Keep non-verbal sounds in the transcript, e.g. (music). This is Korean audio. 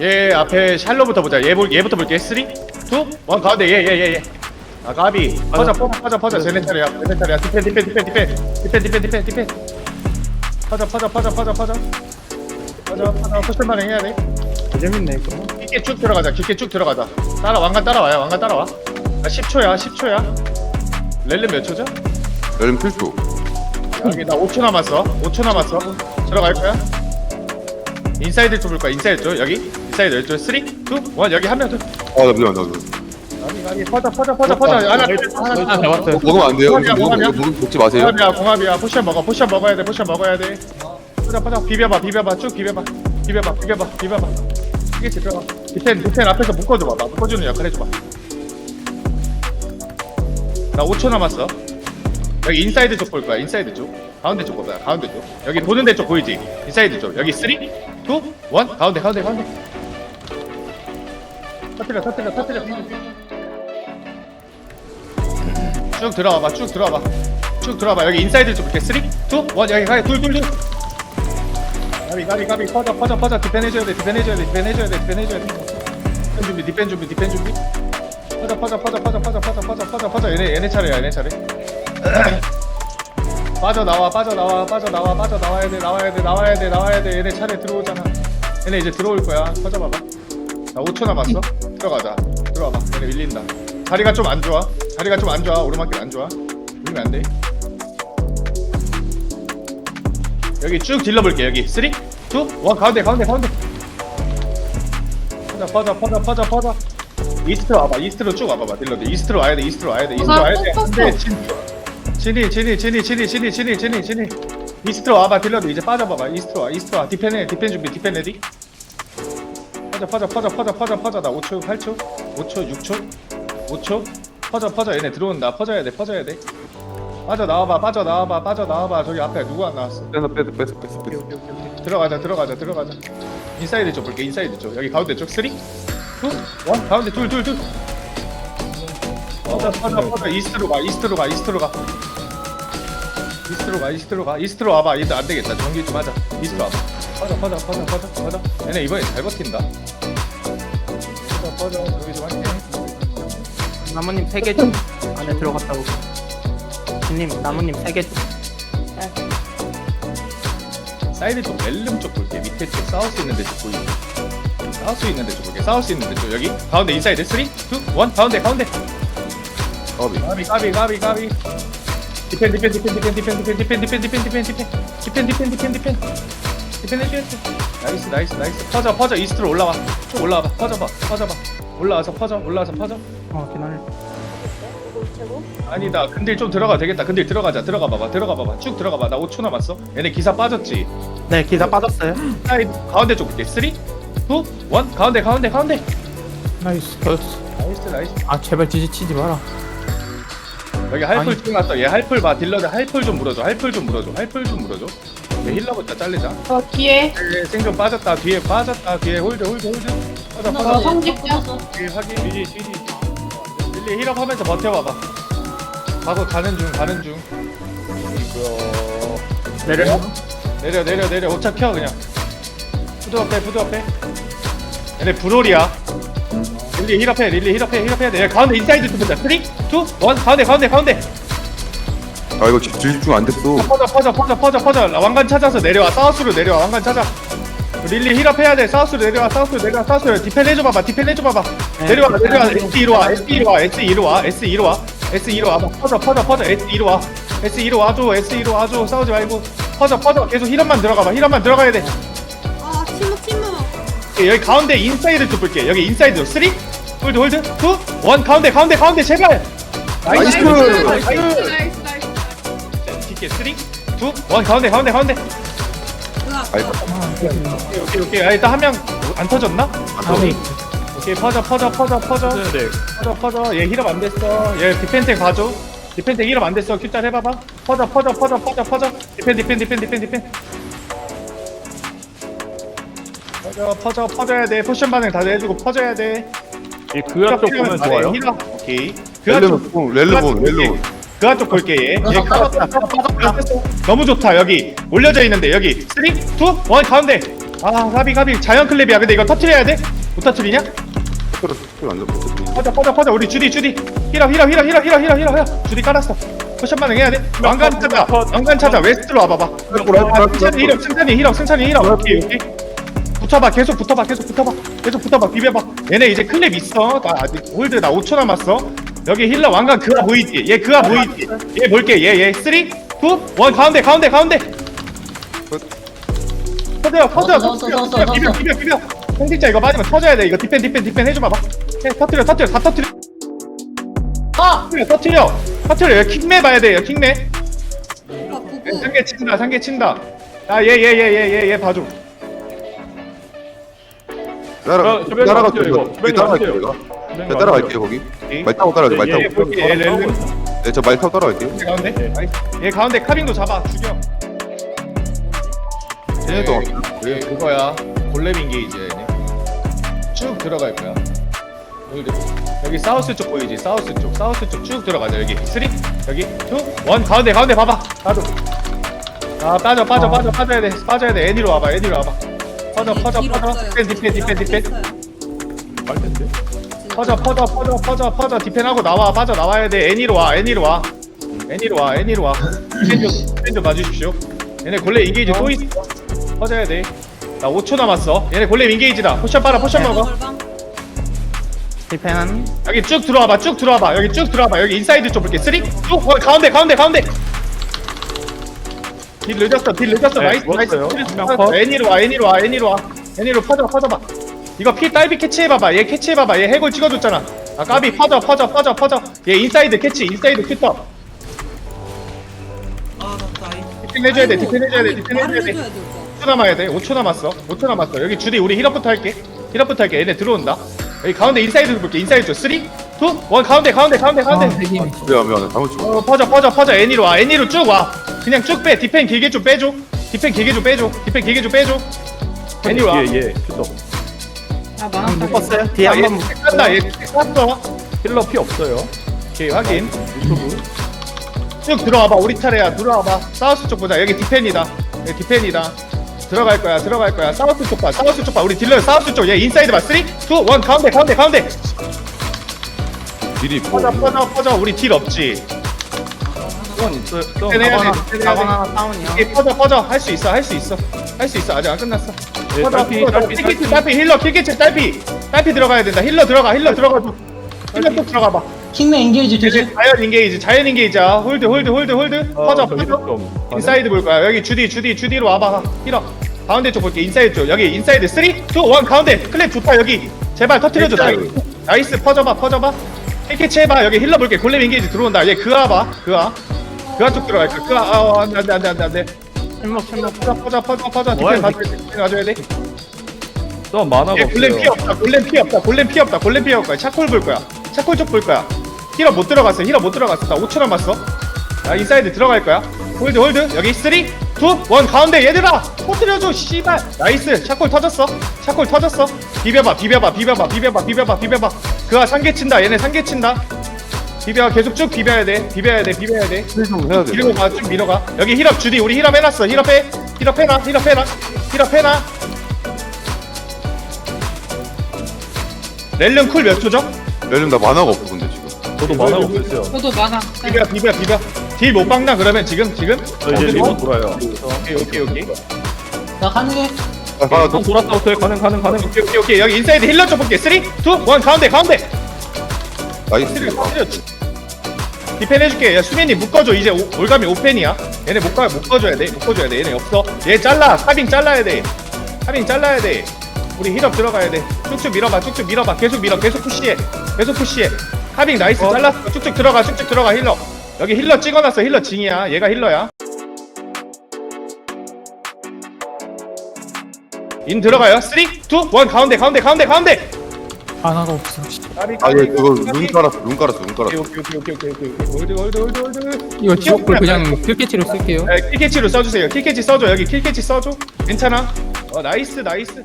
얘 앞에 샬러부터 보자. 얘 볼, 얘부터 볼게. 3, 2, 1 가운데 얘, 얘, 얘, 얘. 아 가비. 퍼져, 퍼져, 퍼져, 퍼져. 쟤네 차례야. 쟤네 차례야. 디펜, 디펜, 디펜, 디펜, 디펜, 디펜, 디펜, 디펜. 퍼져, 퍼져, 퍼져, 퍼져, 퍼져. 퍼져, 퍼져. 포션 반응 해야 돼. 재밌네 이거. 깊게 쭉 들어가자. 깊게 쭉 들어가자. 따라 왕관 따라와요. 왕관 따라와. 아, 10초야, 10초야. 렐름 몇 초죠? 여름 필수 여기 나 5초 남았어. 5초 남았어. 들어갈 거야? 인사이드 쪽볼 거야. 인사이드 쪽 여기. 인사이드 이쪽 3, 2, 1 여기 한 명 더. 아, 나 미안, 나 미안. 아니 아니 퍼져 퍼져 퍼져 퍼져. 하나 하나 하나 잡았어요. 어, 먹으면 안 돼요. 공합이야, 먹, 공합이야. 먹, 먹, 먹지 마세요. 공합이야 공합이야. 포션 먹어. 포션 먹어야 돼. 포션 먹어야 돼. 퍼져 퍼져. 비벼봐 비벼봐 쭉 비벼봐. 비벼봐 비벼봐 비벼봐. 이게 들어가. 디펜 디펜 앞에서 묶어줘봐. 나 묶어주는 역할 해줘봐. 나 5초 남았어. 여기 인사이드 쪽 볼 거야. 인사이드 쪽. 가운데 쪽 보자. 가운데 쪽. 여기 보는 데 쪽 보이지? 인사이드 쪽. 여기 3, 2, 1 가운데 가운데 가운데. 터뜨려 터뜨려 터뜨려. 쭉 들어와봐. 쭉 들어와봐. 쭉 들어와봐. 여기 인사이드 쪽 이렇게. 3, 2, 1 여기 가게 둘둘둘. 가비 가비 가비. 퍼져 퍼져 퍼져. 디펜 해줘야 돼 디펜 해줘야 돼 디펜 해줘야 돼 디펜 해줘야 돼. 디펜 준비 디펜 준비 디펜 준비. 퍼져 퍼져 퍼져 퍼져 퍼져 퍼져 퍼져 퍼져 퍼져. 얘네 얘네 차례야 얘네 차례. (clears throat) 빠져 나와 빠져 나와 빠져 나와 빠져 나와야 돼 나와야 돼 나와야 돼 나와야 돼. 얘네 차례 들어오잖아. 얘네 이제 들어올 거야. 퍼져 봐봐 나 5초 남았어? 들어가자. 들어와봐. 얘네 밀린다. 자리가 좀 안 좋아? 자리가 좀 안 좋아? 오르막길 안 좋아? 밀면 안돼. 여기 쭉 딜러볼게 여기. 3 2 1 가운데 가운데 가운데. 퍼져 퍼져 퍼져 퍼져 퍼져. 이스트로 와봐. 이스트로 쭉 와봐봐 딜러들. 이스트로 와야 돼 이스트로 와야 돼 이스트로 나 와야 돼. 또 안돼 떴어. 진이 진이 진이 진이 진이 진이 진이 진이. 이스트로 와봐 딜러들. 이제 빠져봐봐. 이스트로 와 이스트로 와. 디펜 해 디펜 준비 디펜 레디 퍼져 퍼져 퍼져 퍼져 퍼져 퍼져 나 5초 8초 5초 6초 5초. 퍼져 퍼져 얘네 들어온다. 퍼져야 돼 퍼져야 돼. 빠져 나와봐 빠져 나와봐 빠져 나와봐. 저기 앞에 누구 안 나왔어? 뺐어, 뺐어, 뺐어, 뺐어, 뺐어. 들어가자 들어가자 들어가자. 인사이드 쪽 볼게 인사이드 쪽 여기 가운데 쪽3 2 1 가운데 둘둘둘. 퍼져 퍼져 퍼져. 이스트로 가 이스트로 가 이스트로 가. 이스트로 가 이스트로 가. 이스트로 와봐. 이제 안 되겠다. 정리 좀 하자. 이스트로 와봐 퍼져 퍼져 퍼져 퍼져 퍼져 얘네 이번에 잘 버틴다 퍼져 퍼져 정리 좀 할게 나무님 세 개 좀 안에 들어갔다고. 님 나무님 세 개 좀. 사이드 쪽 멜름 쪽 볼게 밑에 쪽 사우스 있는 데쪽 보이지 사우스 있는 데쪽 볼게 사우스 있는 데쪽 여기 가운데 인사이드 3 2 1 가운데 가운데 까비. 가비 가비 가비 가비 디펜 디펜 디펜 디펜 디펜 디펜 디펜 디펜 디펜 디펜 디펜 디펜 디펜 디펜 디펜 디펜 디펜 나이스 나이스 나이스. 퍼져 퍼져. 이스트로 올라와. 쭉 올라와봐. 퍼져봐. 퍼져봐. 올라와서 퍼져. 올라와서 퍼져. 어 기다려. 아니다. 근딜 좀 들어가. 되겠다. 근딜 들어가자. 들어가 봐봐. 들어가 봐봐. 쭉 들어가 봐나 5초 남았어. 얘네 기사 빠졌지? 네 기사 빠졌어요. 사이드 가운데 쪽 볼게. 3 2 1 가운데 가운데 가운데. 나이스. 나이스. 나이스 나이스. 아 제발 지지 치지 마라. 여기 할풀 아니. 찍어놨어. 얘 할풀 봐. 딜러들 할풀 좀 물어줘. 할풀 좀 물어줘. 할풀 좀 물어줘 얘 힐러부터 잘리자. 어 뒤에. 예, 생존 빠졌다. 뒤에 빠졌다. 뒤에 홀드 홀드 홀드. 빠져 나 빠져. 성직자 뒤에 확인 뒤에 뒤에. 릴리 힐업 하면서 버텨봐봐. 가고 가는 중 가는 중. 이거 내려. 내려 내려 내려. 오차 켜 그냥. 푸드 앞에 푸드 앞에 얘네 브롤이야. 릴리 힐업해 릴리 힐업해 힐업해야 돼. 가운데 인사이드 좀 보자. 3 2 1 가운데 가운데 가운데 아, 이거 집- 집중 안 됐어. 퍼져 퍼져 퍼져 퍼져. 퍼져. 왕관 찾아서 내려와. 사우스로 내려와. 왕관 찾아. 릴리 힐업 해야 돼. 사우스로 내려와. 사우스로 내려와. 사우스로 디펜 해줘 봐봐. 디펜 해줘 봐봐. 내려와 내려와. S2로 와. S2로 와. S2로 와. S2로 와. S2로 와. 퍼져 퍼져 퍼져. S2로 와. S2로 와줘. S2로 와줘. 싸우지 말고. 퍼져 퍼져. 계속 힐업만 들어가 봐. 힐업만 들어가야 돼. 아 침묵 침묵. 여기 가운데 인사이드 쪽 볼게. 여기 인사이드. 3 홀드 홀드? 2 1 가운데 가운데 가운데. 제발. 나이스. 나이스! 나이스 뒷게 3 2 1 가운데 가운데 가운데. 아이, 오케이 오케이 오케이. 아, 일단 한 명 안 터졌나? 아니. 오케이 퍼져 퍼져 퍼져 퍼져. 퍼져 퍼져. 얘 힐업 안 됐어. 얘 디펜텍 봐줘. 디펜텍 힐업 안 됐어. Q짤 해봐봐. 퍼져 퍼져 퍼져 퍼져 퍼져. 디펜 디펜 디펜 디펜 디펜. 퍼져 퍼져 퍼져야 돼. 포션 반응 다들 해주고 퍼져야 돼. 이 그아 쪽 보면 좋아요. 힐업. 오케이. 렐름, 뽕, 렐름. 그아 쪽 볼게 얘. 얘 빠졌다. 너무 좋다. 여기 올려져 있는데 여기. 3, 2, 1 가운데. 아 가비 가비. 자연 클랩이야. 근데 이거 터트려야 돼? 못 터트리냐? 스크롤 스크롤 안 잡고 퍼져 퍼져 퍼져. 우리 주디 주디. 힐업 힐업 힐업 힐업 힐업 힐업 힐업 힐업 주디 깔았어. 포션 반응 해야 돼. 왕관 찾아. 왕관 찾아. 웨스트로 와봐봐. 아, 승찬이 힐업 승찬이 힐업 승찬이 힐업 오케이 오케이. 붙어봐. 계속 붙어봐 계속 붙어봐. 계속 붙어봐. 비벼봐. 얘네 이제 클랩 있어. 나 아직 홀드 나 5초 남았어 여기 힐러 왕관 그아 보이지? 얘 그아 보이지? 얘 볼게. 얘얘. 3 2 1 가운데 가운데 가운데. 터져 터져 넣었어, 터져, 넣었어, 터져, 비벼 넣었어. 비벼 비벼. 홍진자 이거 맞으면 터져야 돼. 이거 디펜 디펜 디펜 해줘 봐 봐. 해 터트려 터트려. 다 터트려. 아! 터트려 터트려. 터트려. 킹매 봐야 돼요 킹매 아 부부. 상계 친다 상계 친다. 야얘 얘 얘 얘 얘 얘 봐줘. 따라 어, 이거. 주변에 따라갈게요 왔 네, 따라갈게요 거기. 말 타고 따라갈게요 말 예, 얘 타고 네저 말 타고 따라갈게요. 얘 가운데. 나이스. 얘 가운데 카빙도 잡아 죽여. 쟤네도 얘 그거야. 골렘 인 게이지 얘네. 쭉 들어갈 거야. 여기, 여기 사우스 쪽 보이지? 사우스 쪽 사우스 쪽 쭉 들어가자 여기. 3 여기 2 1 가운데 가운데 봐봐. 빠져 아 빠져 빠져 빠져 빠져야 돼. 빠져야 돼. 애니로 와봐 애니로 와봐. 길 퍼져 없어요. 디펜 디펜 디펜 디펜. 빨텐데? 퍼져 퍼져 퍼져 퍼져 퍼져. 디펜하고 나와 빠져 나와야 돼. 애니로 와 애니로 와. 애니로 와 애니로 와. 디펜 좀 디펜 좀 봐주십시오. 얘네 골렘 인게이지 또 있어. 퍼져야 돼나 5초 남았어. 얘네 골렘 인게이지다. 포션 빨아 포션 먹어. 디펜 여기 쭉 들어와봐 쭉 들어와봐. 여기 쭉 들어와봐. 여기 인사이드 쪽 볼게. 쓰리 쭉 어, 가운데 가운데 가운데. 딜 늦었어 딜 늦었어. 네, 나이스 나이스. 죽었어요. 애니로 와 애니로 와 애니로 와. 애니로 퍼져 퍼져봐 이거 피 딸비 캐치해봐봐 얘 캐치해봐봐 얘 해골 찍어줬잖아 아 까비 퍼져 퍼져 퍼져 퍼져 얘 인사이드 캐치 인사이드 큐터 디펜 해줘야 돼 디펜 해줘야 돼 디펜 해줘야 돼 말을 해줘야 돼, 오빠. 5초 남아야 돼. 5초 남았어. 5초 남았어. 여기 주디 우리 힐업부터 할게. 힐업부터 할게. 얘네 들어온다. 여기 가운데 인사이드 볼게. 인사이드 쪽. 3, 2, 1 가운데 가운데 가운데 가운데. 미안 미안 잘못 찍어 어 퍼져 퍼져 퍼져. 애니로 와. 애니로 쭉 와. 그냥 쭉 빼. 디펜 길게 좀 빼줘. 디펜 길게 좀 빼줘. 디펜 길게 좀 빼줘. 애니로 와. 예예 큐터 아 많았다. 묶었어요 뒤에 아, 얘 한번 깐다. 얘 깠어. 힐러 피 없어요 오케이 확인. 유튜브 쭉 들어와봐. 우리 차례야. 들어와봐. 사우스 쪽 보자. 여기 디펜이다. 여기 디펜이다. 들어갈 거야. 들어갈 거야. 사우스 쪽 봐. 사우스 쪽 봐. 우리 딜러 사우스 쪽. 얘 인사이드 봐. 3, 2, 1 가운데 가운데 가운데. 딜이 있고 퍼져 퍼져 퍼져 우리 딜 없지 수원 있어요 수원 해야 돼, 가방 해야 가방 돼. 하나 다운이요 이게 퍼져 퍼져 할 수 있어 할 수 있어 할 수 있어 아직 안 끝났어 예, 퍼져 딸피, 딸피, 힐러 킬키치 딸피. 딸피 들어가야 된다. 힐러 들어가 힐러 들어가. 줘 힐러 쪽 들어가 봐. 킹맨 인게이지 되지? 자연 인게이지 자연 인게이지야 홀드 홀드 홀드 홀드. 퍼져 어, 저기 퍼져. 좀 인사이드 볼 거야. 여기 주디 주디 주디로 와봐. 힐러. 가운데 쪽 볼게. 인사이드 쪽. 여기 인사이드. 3 2 1 가운데. 클랩 좋다 여기. 제발 터트려줘. 나이스. 나이스. 퍼져봐 퍼져봐. 킬키치 해봐. 여기 힐러 볼게. 골렘 인게이지 들어온다. 얘 그아 봐. 그아. 그아 쪽 들어갈 거야 그아. 어 안돼 안돼 안돼 안돼 침묵 침묵 퍼져 퍼져 퍼져 퍼져. 뭐야, 디펜 가져야 돼. 디펜 가져야 돼. 수원 만화가 얘 골렘 피 없어요. 없다 골렘 피 없다 골렘 피 없다 골렘 피 없다. 차콜 볼 거야. 차콜 쪽 볼 거야. 힐러 못 들어갔어 힐러 못 들어갔어. 나 5초 남았어. 나 인사이드 들어갈 거야. 홀드 홀드. 여기 3 2 1 가운데 얘들아 터뜨려줘 씨발. 나이스. 차콜 터졌어. 차콜 터졌어. 비벼봐 비벼봐 비벼봐 비벼봐 비벼봐 비벼봐. 그가 상계 친다. 얘네 상계 친다 비벼 계속 쭉 비벼야 돼. 비벼야 돼 비벼야 돼. 좀 해야 돼 밀어가 쭉 밀어가. 여기 힐업 주디 우리 힐업 해놨어. 힐업 해. 힐업 해놔 힐업 해놔. 힐업 해놔. 렐름 쿨 몇 초죠? 렐름 나 만화가 없어 근데 지금. 저도 만화가 없어요. 저도 많아. 비벼 비벼 비벼. 딜 못 박나 그러면 지금? 지금? 저 이제 리버 돌아요. 오케이 오케이 오케이. 나 가능해? 아형 돌았다 오케이. 가능 가능 가능. 오케이 오케이 오케이. 여기 인사이드 힐러 쪽 볼게. 3 2 1 가운데 가운데. 나이스. 때려 때려 디펜 해줄게. 야 수민이 묶어줘. 이제 오, 올감이 오펜이야. 얘네 못 가, 묶어줘야 돼. 묶어줘야 돼. 얘네 없어. 얘 잘라. 카빙 잘라야 돼. 카빙 잘라야 돼. 우리 힐업 들어가야 돼. 쭉쭉 밀어봐. 쭉쭉 밀어봐. 계속 밀어. 계속 푸시해. 계속 푸시해. 카빙 나이스. 잘랐어. 쭉쭉 들어가. 쭉쭉 들어가. 힐러. 여기 힐러 찍어놨어. 힐러 징이야. 얘가 힐러야. 인 들어가요. 3 2 1 가운데 가운데 가운데 가운데 하나가 없어. 까비, 그거. 눈 깔았어 눈 깔았어 눈 깔았어 오케이 오케이 오케이 오케이 오케이 홀드 홀드 홀드 홀드. 이거 지옥불 그냥 킬캐치로 쓸게요. 네, 킬캐치로 써주세요. 킬캐치 써줘. 여기 킬캐치 써줘. 괜찮아? 어 나이스 나이스